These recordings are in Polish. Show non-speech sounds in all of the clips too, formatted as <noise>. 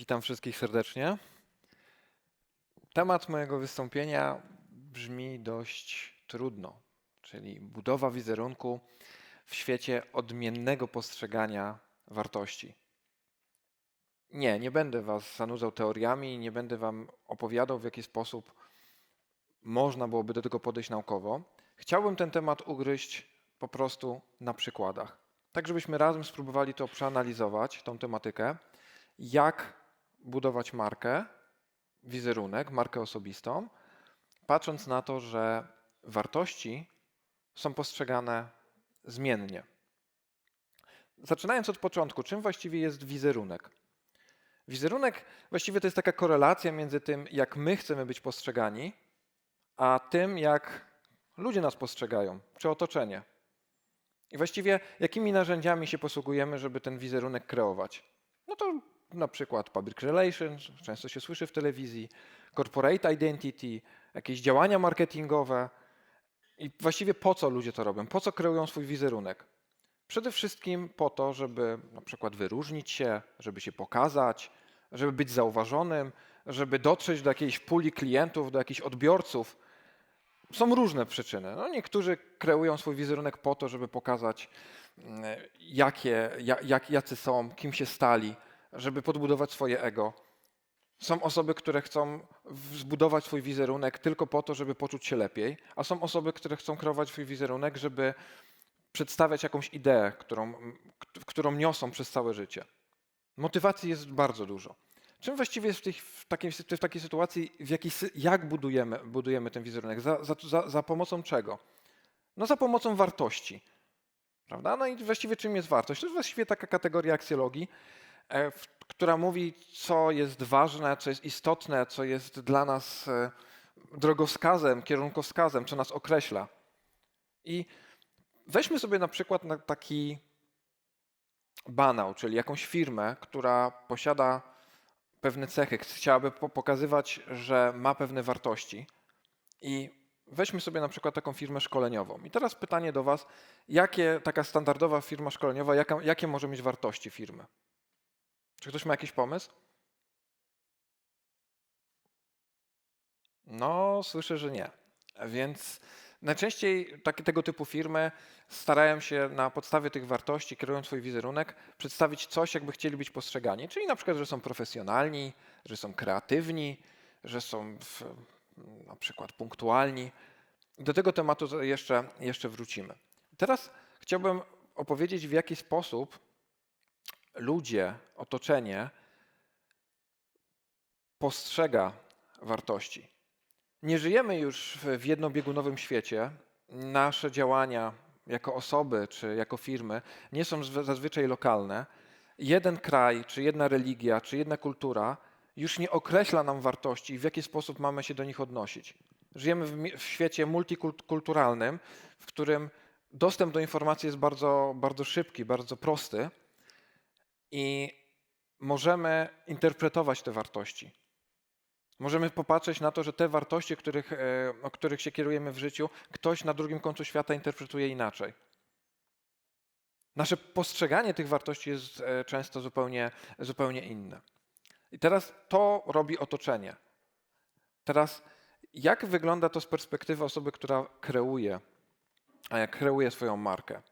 Witam wszystkich serdecznie. Temat mojego wystąpienia brzmi dość trudno, czyli budowa wizerunku w świecie odmiennego postrzegania wartości. Nie, nie będę Was zanudzał teoriami, nie będę Wam opowiadał, w jaki sposób można byłoby do tego podejść naukowo. Chciałbym ten temat ugryźć po prostu na przykładach, tak żebyśmy razem spróbowali to przeanalizować, tą tematykę, jak budować markę, wizerunek, markę osobistą, patrząc na to, że wartości są postrzegane zmiennie. Zaczynając od początku, czym właściwie jest wizerunek? Wizerunek właściwie to jest taka korelacja między tym, jak my chcemy być postrzegani, a tym, jak ludzie nas postrzegają, czy otoczenie. I właściwie jakimi narzędziami się posługujemy, żeby ten wizerunek kreować? No to na przykład public relations, często się słyszy w telewizji, corporate identity, jakieś działania marketingowe. I właściwie po co ludzie to robią? Po co kreują swój wizerunek? Przede wszystkim po to, żeby na przykład wyróżnić się, żeby się pokazać, żeby być zauważonym, żeby dotrzeć do jakiejś puli klientów, do jakichś odbiorców. Są różne przyczyny. No, niektórzy kreują swój wizerunek po to, żeby pokazać, mm, jakie, ja- jak, jacy są, kim się stali, żeby podbudować swoje ego. Są osoby, które chcą zbudować swój wizerunek tylko po to, żeby poczuć się lepiej, a są osoby, które chcą kreować swój wizerunek, żeby przedstawiać jakąś ideę, którą, którą niosą przez całe życie. Motywacji jest bardzo dużo. Czym właściwie jest w, tej, w, takiej, w takiej sytuacji, w jakiej, jak budujemy, budujemy ten wizerunek? Za, za, za, pomocą czego? No za pomocą wartości. Prawda? No i właściwie czym jest wartość? To jest właściwie taka kategoria aksjologii, która mówi, co jest ważne, co jest istotne, co jest dla nas e, drogowskazem, kierunkowskazem, co nas określa. I weźmy sobie na przykład na taki banał, czyli jakąś firmę, która posiada pewne cechy, chciałaby po- pokazywać, że ma pewne wartości. I weźmy sobie na przykład taką firmę szkoleniową. I teraz pytanie do Was, jakie taka standardowa firma szkoleniowa, jaka, jakie może mieć wartości firmy? Czy ktoś ma jakiś pomysł? No, słyszę, że nie. Więc najczęściej takie, tego typu firmy starają się na podstawie tych wartości, kierując swój wizerunek, przedstawić coś, jakby chcieli być postrzegani. Czyli na przykład, że są profesjonalni, że są kreatywni, że są w, na przykład punktualni. Do tego tematu jeszcze, jeszcze wrócimy. Teraz chciałbym opowiedzieć, w jaki sposób ludzie, otoczenie postrzega wartości. Nie żyjemy już w jednobiegunowym świecie. Nasze działania jako osoby czy jako firmy nie są zazwyczaj lokalne. Jeden kraj, czy jedna religia, czy jedna kultura już nie określa nam wartości i w jaki sposób mamy się do nich odnosić. Żyjemy w, w świecie multikulturalnym, w którym dostęp do informacji jest bardzo, bardzo szybki, bardzo prosty i możemy interpretować te wartości. Możemy popatrzeć na to, że te wartości, których, e, o których się kierujemy w życiu, ktoś na drugim końcu świata interpretuje inaczej. Nasze postrzeganie tych wartości jest e, często zupełnie, zupełnie inne. I teraz to robi otoczenie. Teraz, jak wygląda to z perspektywy osoby, która kreuje, kreuje swoją markę?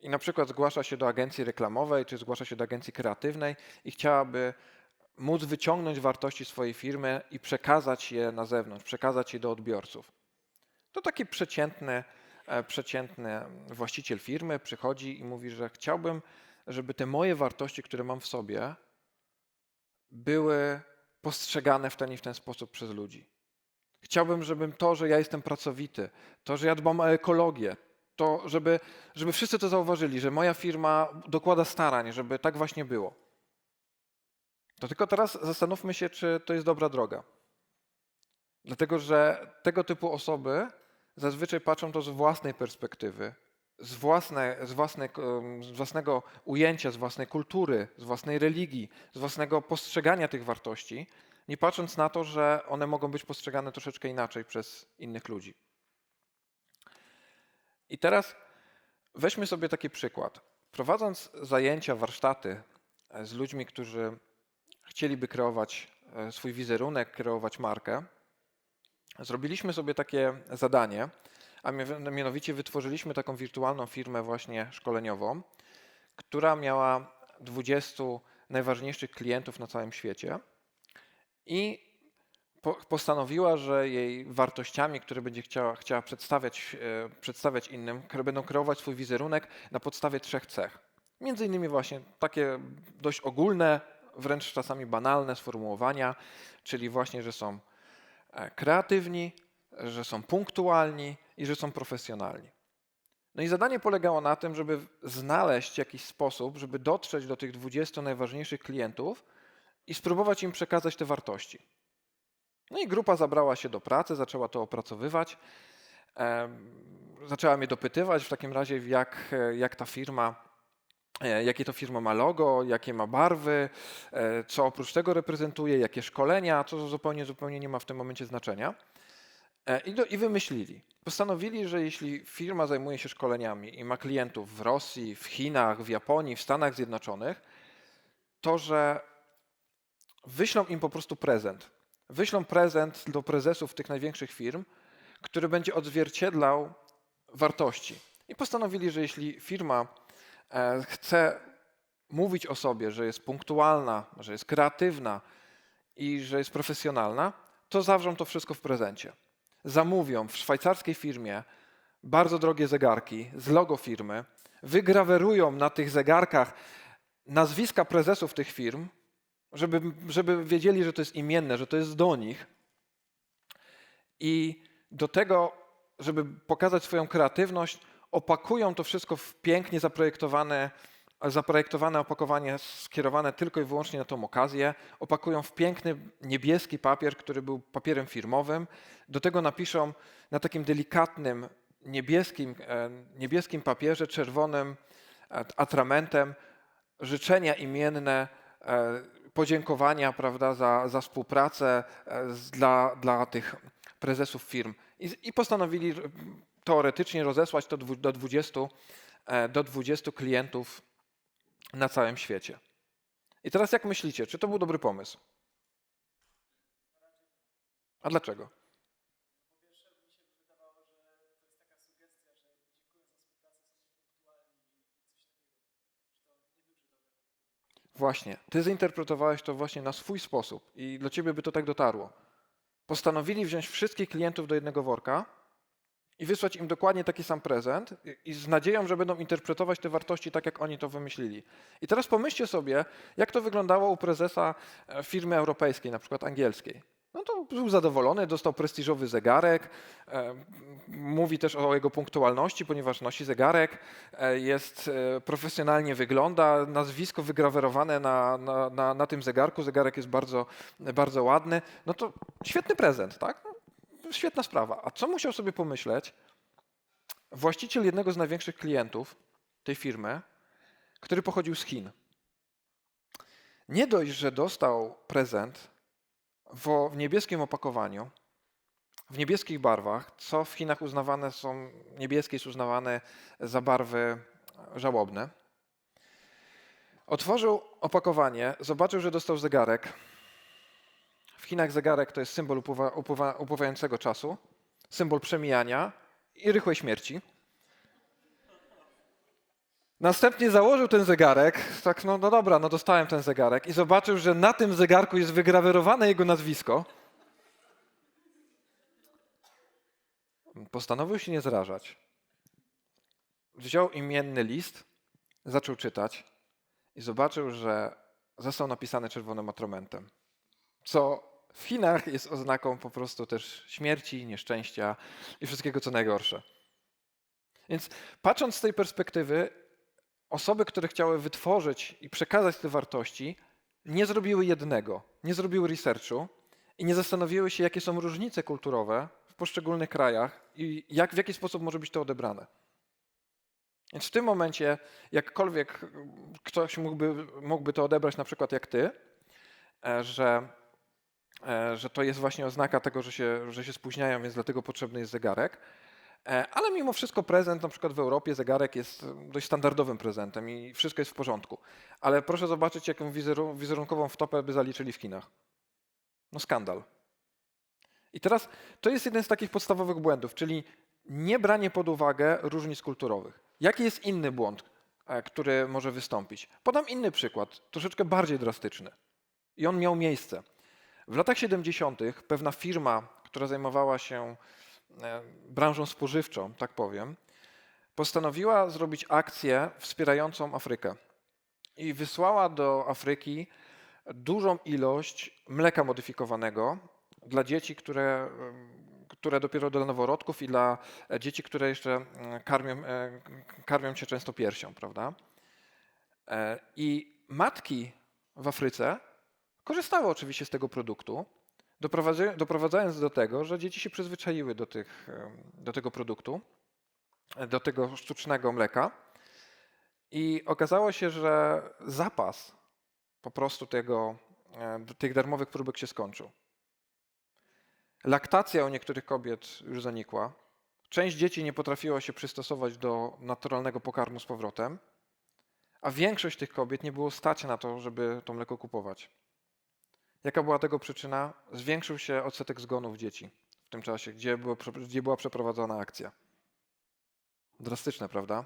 I na przykład zgłasza się do agencji reklamowej, czy zgłasza się do agencji kreatywnej i chciałaby móc wyciągnąć wartości swojej firmy i przekazać je na zewnątrz, przekazać je do odbiorców. To taki przeciętny, e, przeciętny właściciel firmy przychodzi i mówi, że chciałbym, żeby te moje wartości, które mam w sobie, były postrzegane w ten i w ten sposób przez ludzi. Chciałbym, żeby to, że ja jestem pracowity, to, że ja dbam o ekologię, to, żeby, żeby wszyscy to zauważyli, że moja firma dokłada starań, żeby tak właśnie było. To tylko teraz zastanówmy się, czy to jest dobra droga. Dlatego, że tego typu osoby zazwyczaj patrzą to z własnej perspektywy, z, własne, z, własnej, em, z własnego ujęcia, z własnej kultury, z własnej religii, z własnego postrzegania tych wartości, nie patrząc na to, że one mogą być postrzegane troszeczkę inaczej przez innych ludzi. I teraz weźmy sobie taki przykład. Prowadząc zajęcia, warsztaty e, z ludźmi, którzy chcieliby kreować e, swój wizerunek, kreować markę, zrobiliśmy sobie takie zadanie, a mia- mianowicie wytworzyliśmy taką wirtualną firmę właśnie szkoleniową, która miała 20 najważniejszych klientów na całym świecie i postanowiła, że jej wartościami, które będzie chciała, chciała przedstawiać, e, przedstawiać innym, będą kreować swój wizerunek na podstawie trzech cech. Między innymi właśnie takie dość ogólne, wręcz czasami banalne sformułowania, czyli właśnie, że są e, kreatywni, że są punktualni i że są profesjonalni. No i zadanie polegało na tym, żeby znaleźć jakiś sposób, żeby dotrzeć do tych 20 najważniejszych klientów i spróbować im przekazać te wartości. No i grupa zabrała się do pracy, zaczęła to opracowywać. Zaczęła mnie dopytywać w takim razie, jak, e, jak ta firma, e, jakie to firma ma logo, jakie ma barwy, e, co oprócz tego reprezentuje, jakie szkolenia, co zupełnie, zupełnie nie ma w tym momencie znaczenia. I, do, I wymyślili. Postanowili, że jeśli firma zajmuje się szkoleniami i ma klientów w Rosji, w Chinach, w Japonii, w Stanach Zjednoczonych, to że wyślą im po prostu prezent. Wyślą prezent do prezesów tych największych firm, który będzie odzwierciedlał wartości. I postanowili, że jeśli firma e, chce mówić o sobie, że jest punktualna, że jest kreatywna i że jest profesjonalna, to zawrzą to wszystko w prezencie. Zamówią w szwajcarskiej firmie bardzo drogie zegarki z logo firmy, wygrawerują na tych zegarkach nazwiska prezesów tych firm, żeby, żeby wiedzieli, że to jest imienne, że to jest do nich. I do tego, żeby pokazać swoją kreatywność, opakują to wszystko w pięknie zaprojektowane, zaprojektowane opakowanie skierowane tylko i wyłącznie na tą okazję. Opakują w piękny niebieski papier, który był papierem firmowym. Do tego napiszą na takim delikatnym niebieskim, e, niebieskim papierze czerwonym e, atramentem życzenia imienne, e, podziękowania prawda, za, za współpracę e, dla, dla tych prezesów firm. I, I postanowili teoretycznie rozesłać to do 20, e, do 20 klientów na całym świecie. I teraz jak myślicie, czy to był dobry pomysł? A dlaczego? Właśnie, ty zinterpretowałeś to właśnie na swój sposób i dla ciebie by to tak dotarło. Postanowili wziąć wszystkich klientów do jednego worka i wysłać im dokładnie taki sam prezent i- z nadzieją, że będą interpretować te wartości tak, jak oni to wymyślili. I teraz pomyślcie sobie, jak to wyglądało u prezesa e, firmy europejskiej, na przykład angielskiej. No to był zadowolony, dostał prestiżowy zegarek, e, mówi też o jego punktualności, ponieważ nosi zegarek, e, jest e, profesjonalnie wygląda, nazwisko wygrawerowane na, na, na, na tym zegarku, zegarek jest bardzo, bardzo ładny. No to świetny prezent, tak? No, świetna sprawa. A co musiał sobie pomyśleć właściciel jednego z największych klientów tej firmy, który pochodził z Chin? Nie dość, że dostał prezent w, niebieskim opakowaniu, w niebieskich barwach, co w Chinach uznawane są, niebieskie jest uznawane za barwy żałobne. Otworzył opakowanie, zobaczył, że dostał zegarek. W Chinach zegarek to jest symbol upływa, upływa, upływającego czasu, symbol przemijania i rychłej śmierci. Następnie założył ten zegarek, tak no, no dobra, no dostałem ten zegarek i zobaczył, że na tym zegarku jest wygrawerowane jego nazwisko. Postanowił się nie zrażać. Wziął imienny list, zaczął czytać i zobaczył, że został napisany czerwonym atramentem. Co w Chinach jest oznaką po prostu też śmierci, nieszczęścia i wszystkiego, co najgorsze. Więc patrząc z tej perspektywy, osoby, które chciały wytworzyć i przekazać te wartości, nie zrobiły jednego, nie zrobiły researchu i nie zastanowiły się, jakie są różnice kulturowe w poszczególnych krajach i jak, w jaki sposób może być to odebrane. Więc w tym momencie, jakkolwiek ktoś mógłby, mógłby to odebrać na przykład jak ty, e, że, e, że to jest właśnie oznaka tego, że się, że się spóźniają, więc dlatego potrzebny jest zegarek, Ale mimo wszystko prezent, na przykład w Europie zegarek jest dość standardowym prezentem i wszystko jest w porządku. Ale proszę zobaczyć, jaką wizeru- wizerunkową wtopę by zaliczyli w Chinach. No skandal. I teraz to jest jeden z takich podstawowych błędów, czyli nie branie pod uwagę różnic kulturowych. Jaki jest inny błąd, e, który może wystąpić? Podam inny przykład, troszeczkę bardziej drastyczny. I on miał miejsce. W latach 70. pewna firma, która zajmowała się e, branżą spożywczą, tak powiem, postanowiła zrobić akcję wspierającą Afrykę i wysłała do Afryki dużą ilość mleka modyfikowanego dla dzieci, które, em, które dopiero dla noworodków i dla e, dzieci, które jeszcze mm, karmią, e, karmią się często piersią, prawda? E, I matki w Afryce korzystały oczywiście z tego produktu, doprowadzając do tego, że dzieci się przyzwyczaiły do, tych, do tego produktu, do tego sztucznego mleka. I okazało się, że zapas po prostu tego, tych darmowych próbek się skończył. Laktacja u niektórych kobiet już zanikła. Część dzieci nie potrafiła się przystosować do naturalnego pokarmu z powrotem, a większość tych kobiet nie było stać na to, żeby to mleko kupować. Jaka była tego przyczyna? Zwiększył się odsetek zgonów dzieci w tym czasie, gdzie, było, gdzie była przeprowadzona akcja. Drastyczne, prawda?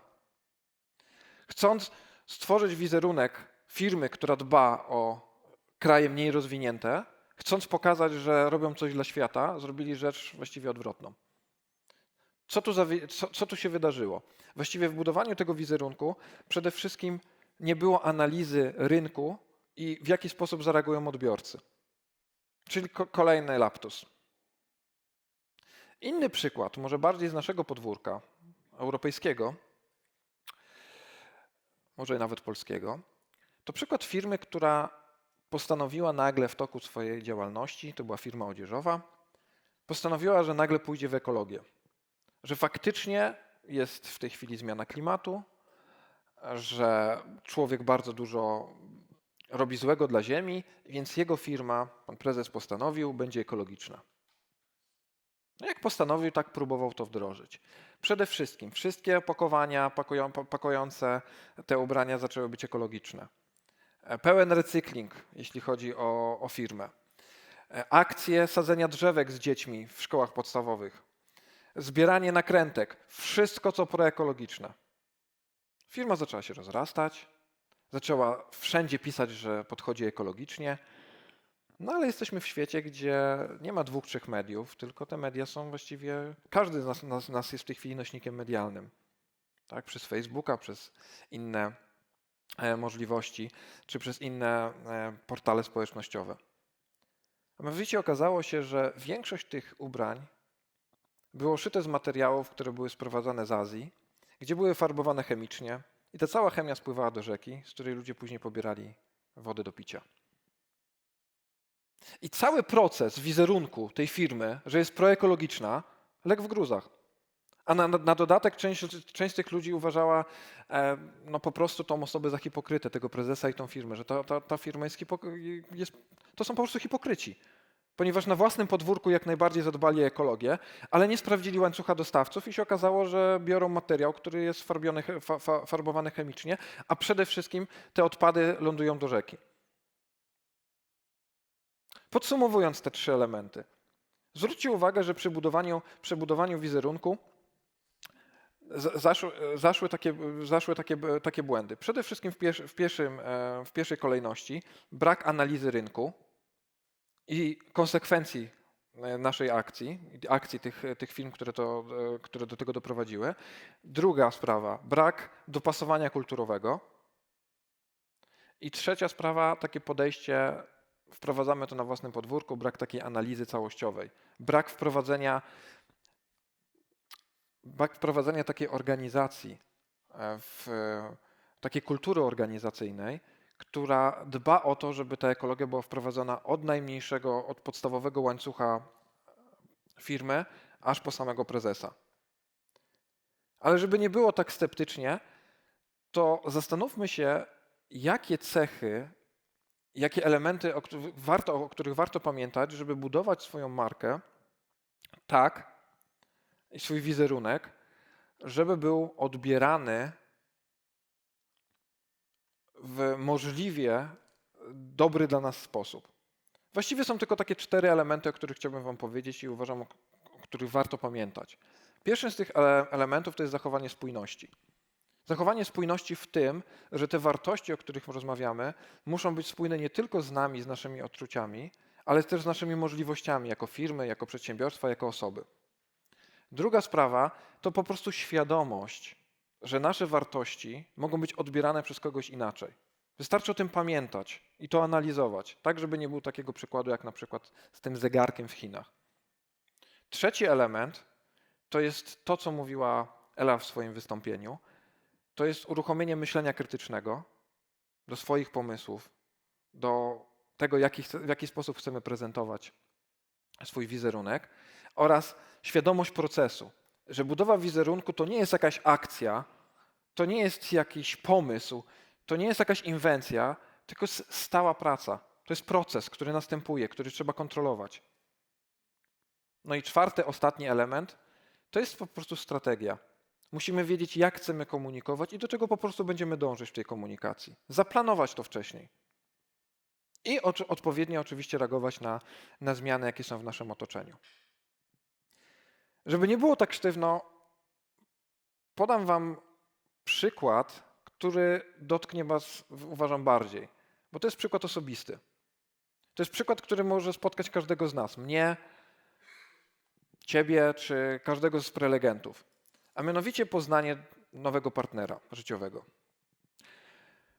Chcąc stworzyć wizerunek firmy, która dba o kraje mniej rozwinięte, chcąc pokazać, że robią coś dla świata, zrobili rzecz właściwie odwrotną. Co tu, zawi- co, co tu się wydarzyło? Właściwie w budowaniu tego wizerunku przede wszystkim nie było analizy rynku i w jaki sposób zareagują odbiorcy. Czyli ko- kolejny laptus. Inny przykład, może bardziej z naszego podwórka europejskiego, może nawet polskiego, to przykład firmy, która postanowiła nagle w toku swojej działalności, to była firma odzieżowa, postanowiła, że nagle pójdzie w ekologię. Że faktycznie jest w tej chwili zmiana klimatu, że człowiek bardzo dużo robi złego dla Ziemi, więc jego firma, pan prezes postanowił, będzie ekologiczna. No jak postanowił, tak próbował to wdrożyć. Przede wszystkim wszystkie opakowania pakują, pa- pakujące te ubrania zaczęły być ekologiczne. E, Pełen recykling, jeśli chodzi o, o firmę. E, Akcje sadzenia drzewek z dziećmi w szkołach podstawowych. Zbieranie nakrętek. Wszystko, co proekologiczne. Firma zaczęła się rozrastać, zaczęła wszędzie pisać, że podchodzi ekologicznie. No ale jesteśmy w świecie, gdzie nie ma dwóch, trzech mediów, tylko te media są właściwie. Każdy z nas, nas, nas jest w tej chwili nośnikiem medialnym. Tak, przez Facebooka, przez inne e, możliwości, czy przez inne e, portale społecznościowe. A mianowicie okazało się, że większość tych ubrań było szyte z materiałów, które były sprowadzane z Azji, gdzie były farbowane chemicznie i ta cała chemia spływała do rzeki, z której ludzie później pobierali wodę do picia. I cały proces wizerunku tej firmy, że jest proekologiczna, legł w gruzach. A na, na dodatek część, część tych ludzi uważała e, no po prostu tą osobę za hipokrytę, tego prezesa i tą firmę, że ta, ta, ta firma jest, hipok- jest, to są po prostu hipokryci. Ponieważ na własnym podwórku jak najbardziej zadbali o ekologię, ale nie sprawdzili łańcucha dostawców i się okazało, że biorą materiał, który jest farbiony, fa, fa, farbowany chemicznie, a przede wszystkim te odpady lądują do rzeki. Podsumowując te trzy elementy, zwróćcie uwagę, że przy budowaniu, przy budowaniu wizerunku zaszły, zaszły, takie, zaszły takie, takie błędy. Przede wszystkim w, e, w pierwszej kolejności brak analizy rynku i konsekwencji e, naszej akcji, akcji tych, tych firm, które, to, e, które do tego doprowadziły. Druga sprawa, brak dopasowania kulturowego. I trzecia sprawa, takie podejście, wprowadzamy to na własnym podwórku, brak takiej analizy całościowej, brak wprowadzenia, brak wprowadzenia takiej organizacji, e, w, takiej kultury organizacyjnej, która dba o to, żeby ta ekologia była wprowadzona od najmniejszego, od podstawowego łańcucha firmy, aż po samego prezesa. Ale żeby nie było tak sceptycznie, to zastanówmy się, jakie cechy, jakie elementy, o których warto, o których warto pamiętać, żeby budować swoją markę tak, swój wizerunek, żeby był odbierany w możliwie dobry dla nas sposób. Właściwie są tylko takie cztery elementy, o których chciałbym Wam powiedzieć i uważam, o których warto pamiętać. Pierwszym z tych ele- elementów to jest zachowanie spójności. Zachowanie spójności w tym, że te wartości, o których rozmawiamy, muszą być spójne nie tylko z nami, z naszymi odczuciami, ale też z naszymi możliwościami jako firmy, jako przedsiębiorstwa, jako osoby. Druga sprawa to po prostu świadomość, że nasze wartości mogą być odbierane przez kogoś inaczej. Wystarczy o tym pamiętać i to analizować, tak żeby nie było takiego przykładu jak na przykład z tym zegarkiem w Chinach. Trzeci element to jest to, co mówiła Ela w swoim wystąpieniu. To jest uruchomienie myślenia krytycznego do swoich pomysłów, do tego, jaki, w jaki sposób chcemy prezentować swój wizerunek oraz świadomość procesu, że budowa wizerunku to nie jest jakaś akcja, to nie jest jakiś pomysł, to nie jest jakaś inwencja, tylko stała praca. To jest proces, który następuje, który trzeba kontrolować. No i czwarty, ostatni element to jest po prostu strategia. Musimy wiedzieć, jak chcemy komunikować i do czego po prostu będziemy dążyć w tej komunikacji. Zaplanować to wcześniej. I odpowiednio oczywiście reagować na, na zmiany, jakie są w naszym otoczeniu. Żeby nie było tak sztywno, podam Wam przykład, który dotknie Was, uważam, bardziej, bo to jest przykład osobisty. To jest przykład, który może spotkać każdego z nas, mnie, Ciebie czy każdego z prelegentów, a mianowicie poznanie nowego partnera życiowego.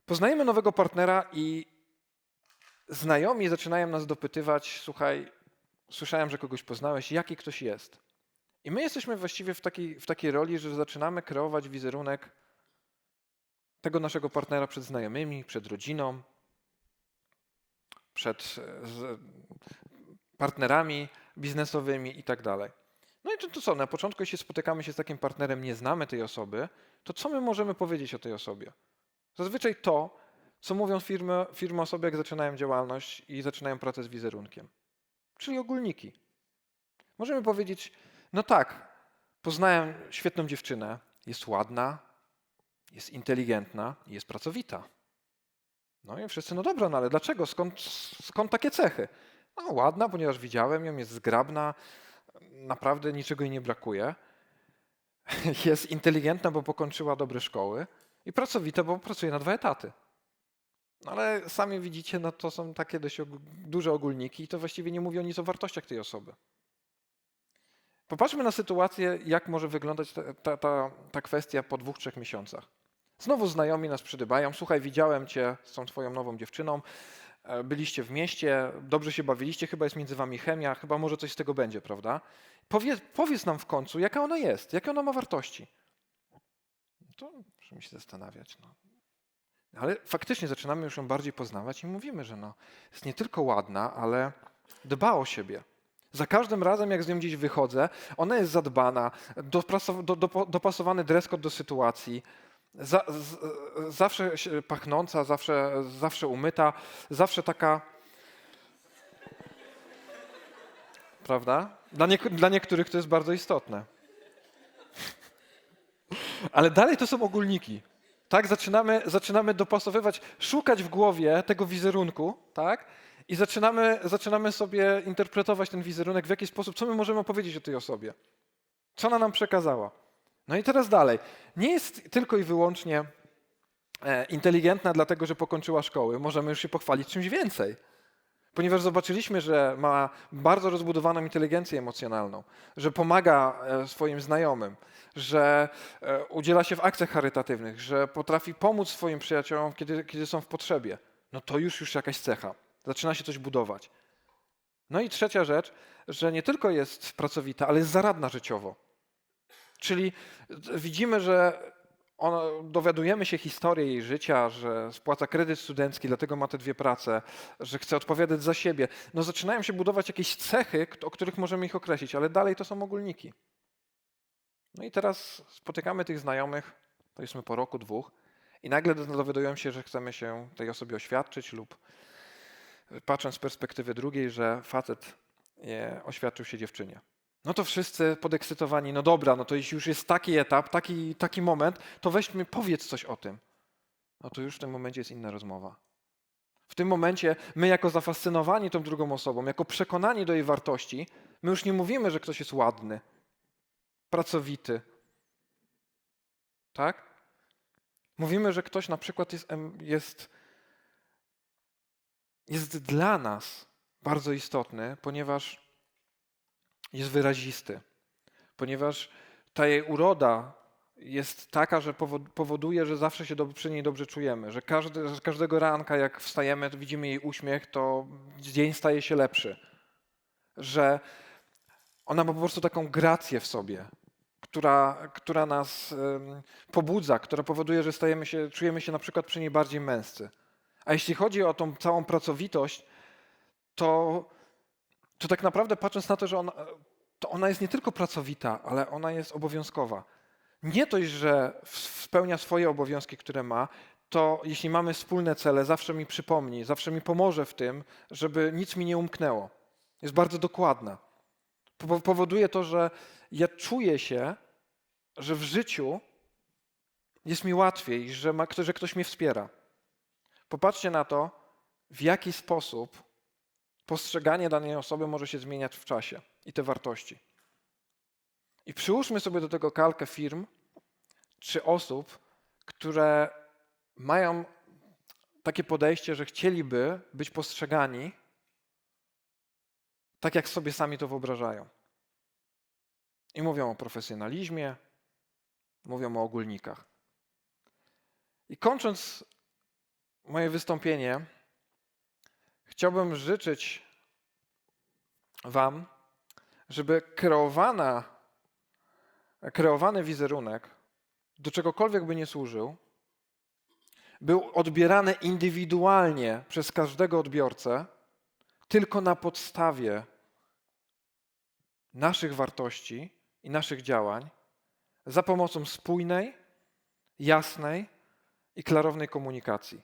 Poznajemy nowego partnera i znajomi zaczynają nas dopytywać: Słuchaj, słyszałem, że kogoś poznałeś, jaki ktoś jest. I my jesteśmy właściwie w takiej, w takiej roli, że zaczynamy kreować wizerunek tego naszego partnera przed znajomymi, przed rodziną, przed e, partnerami biznesowymi i tak dalej. No i to, co, na początku, jeśli spotykamy się z takim partnerem, nie znamy tej osoby, to co my możemy powiedzieć o tej osobie? Zazwyczaj to, co mówią firmy, firmy osoby, jak zaczynają działalność i zaczynają pracę z wizerunkiem, czyli ogólniki. Możemy powiedzieć, no tak, poznałem świetną dziewczynę, jest ładna, jest inteligentna i jest pracowita. No i wszyscy, no dobra, no ale dlaczego? Skąd, skąd takie cechy? No ładna, ponieważ widziałem ją, jest zgrabna, naprawdę niczego jej nie brakuje. <laughs> Jest inteligentna, bo pokończyła dobre szkoły i pracowita, bo pracuje na dwa etaty. No ale sami widzicie, no to są takie dość duże ogólniki i to właściwie nie mówią nic o wartościach tej osoby. Popatrzmy na sytuację, jak może wyglądać ta, ta, ta, ta kwestia po dwóch, trzech miesiącach. Znowu znajomi nas przydybają. Słuchaj, widziałem cię z tą twoją nową dziewczyną. e, Byliście w mieście, dobrze się bawiliście, chyba jest między wami chemia, chyba może coś z tego będzie, prawda? Powiedz, powiedz nam w końcu, jaka ona jest, jakie ona ma wartości. To musimy się zastanawiać. No. Ale faktycznie zaczynamy już ją bardziej poznawać i mówimy, że no, jest nie tylko ładna, ale dba o siebie. Za każdym razem, jak z nią gdzieś wychodzę, ona jest zadbana, dopasowany dress code do sytuacji, za, z, zawsze pachnąca, zawsze, zawsze umyta, zawsze taka. Prawda? Dla, niek- dla niektórych to jest bardzo istotne. Ale dalej to są ogólniki. Tak, zaczynamy, zaczynamy dopasowywać, szukać w głowie tego wizerunku, tak? I zaczynamy, zaczynamy sobie interpretować ten wizerunek, w jaki sposób, co my możemy opowiedzieć o tej osobie. Co ona nam przekazała. No i teraz dalej. Nie jest tylko i wyłącznie e, inteligentna dlatego, że pokończyła szkoły. Możemy już się pochwalić czymś więcej. Ponieważ zobaczyliśmy, że ma bardzo rozbudowaną inteligencję emocjonalną, że pomaga e, swoim znajomym, że e, udziela się w akcjach charytatywnych, że potrafi pomóc swoim przyjaciołom, kiedy, kiedy są w potrzebie. No to już już jakaś cecha. Zaczyna się coś budować. No i trzecia rzecz, że nie tylko jest pracowita, ale jest zaradna życiowo. Czyli widzimy, że dowiadujemy się historii jej życia, że spłaca kredyt studencki, dlatego ma te dwie prace, że chce odpowiadać za siebie. No zaczynają się budować jakieś cechy, o których możemy ich określić, ale dalej to są ogólniki. No i teraz spotykamy tych znajomych, powiedzmy po roku, dwóch, i nagle dowiadują się, że chcemy się tej osobie oświadczyć lub patrząc z perspektywy drugiej, że facet e, oświadczył się dziewczynie. No to wszyscy podekscytowani, no dobra, no to jeśli już jest taki etap, taki, taki moment, to weźmy, powiedz coś o tym. No to już w tym momencie jest inna rozmowa. W tym momencie my, jako zafascynowani tą drugą osobą, jako przekonani do jej wartości, my już nie mówimy, że ktoś jest ładny, pracowity. Tak? Mówimy, że ktoś na przykład jest, jest, jest dla nas bardzo istotny, ponieważ jest wyrazisty, ponieważ ta jej uroda jest taka, że powo- powoduje, że zawsze się przy niej dobrze czujemy, że, każdy, każdego ranka, jak wstajemy, widzimy jej uśmiech, to dzień staje się lepszy. Że ona ma po prostu taką grację w sobie, która, która nas pobudza, która powoduje, że stajemy się, czujemy się na przykład przy niej bardziej męscy. A jeśli chodzi o tą całą pracowitość, to, to tak naprawdę patrząc na to, że ona, to ona jest nie tylko pracowita, ale ona jest obowiązkowa. Nie dość, że spełnia swoje obowiązki, które ma, to jeśli mamy wspólne cele, zawsze mi przypomni, zawsze mi pomoże w tym, żeby nic mi nie umknęło. Jest bardzo dokładna. Po- Powoduje to, że ja czuję się, że w życiu jest mi łatwiej, że, ma, że ktoś mnie wspiera. Popatrzcie na to, w jaki sposób postrzeganie danej osoby może się zmieniać w czasie i te wartości. I przyłóżmy sobie do tego kalkę firm czy osób, które mają takie podejście, że chcieliby być postrzegani tak, jak sobie sami to wyobrażają. I mówią o profesjonalizmie, mówią o ogólnikach. I kończąc moje wystąpienie, chciałbym życzyć Wam, żeby kreowana, kreowany wizerunek, do czegokolwiek by nie służył, był odbierany indywidualnie przez każdego odbiorcę, tylko na podstawie naszych wartości i naszych działań, za pomocą spójnej, jasnej i klarownej komunikacji,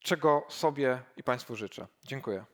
czego sobie i Państwu życzę. Dziękuję.